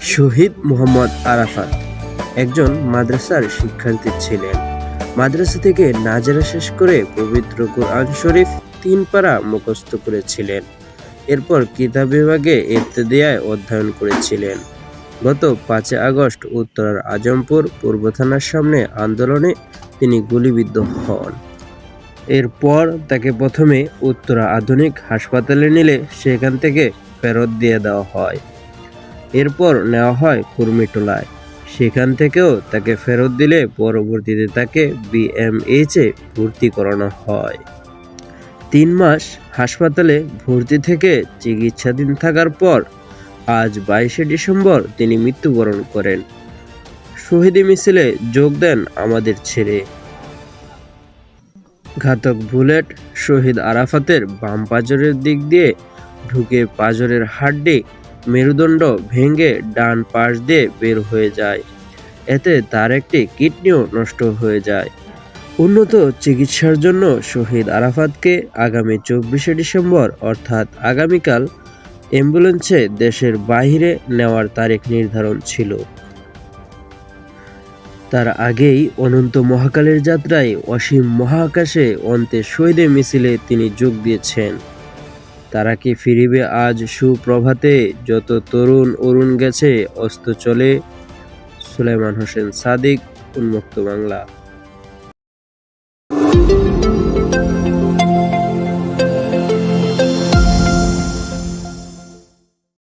শহীদ মোহাম্মদ আরাফাত একজন মাদ্রাসার শিক্ষার্থী ছিলেন। মাদ্রাসা থেকে নাজেরা শেষ করে পবিত্র কোরআন শরীফ তিন পারা মুখস্থ করেছিলেন। এরপর কিতাব বিভাগে ইবতেদিয়ায় অধ্যয়ন করেছিলেন। গত পাঁচই আগস্ট উত্তরার আজমপুর পূর্ব থানার সামনে আন্দোলনে তিনি গুলিবিদ্ধ হন। এরপর তাকে প্রথমে উত্তরা আধুনিক হাসপাতালে নিলে সেখান থেকে ফেরত দিয়ে দেওয়া হয়। এরপর নেওয়া হয় কুর্মিটোলায় সেখান থেকেও তাকে ফেরত দিলে পরবর্তীতে তাকে বিএমএইচে ভর্তি করানো হয়। তিন মাস হাসপাতালে ভর্তি থেকে চিকিৎসাধীন থাকার পর আজ বাইশে ডিসেম্বর তিনি মৃত্যুবরণ করেন। শহীদি মিছিলে যোগ দেন আমাদের ছেড়ে ঘাতক বুলেট শহীদ আরাফাতের বাম পাজরের দিক দিয়ে ঢুকে পাজরের হাড্ডি মেরুদণ্ড ভেঙে ডান পাশ দিয়ে বের হয়ে যায়। এতে তার একটি কিডনিও নষ্ট হয়ে যায়। উন্নত চিকিৎসার জন্য শহীদ আরাফাতকে আগামী চব্বিশে ডিসেম্বর, অর্থাৎ আগামীকাল, অ্যাম্বুলেন্সে দেশের বাইরে নেওয়ার তারিখ নির্ধারণ ছিল। তার আগেই অনন্ত মহাকালের যাত্রায় অসীম মহাকাশে অন্তে শহীদে মিছিলে তিনি যোগ দিয়েছেন। তারা কি ফিরিবে আজ সুপ্রভাতে? যত তরুণ অরুণ গেছে, অস্ত চলে সুলাইমান হোসেন সাদিক, উন্মুক্ত বাংলা।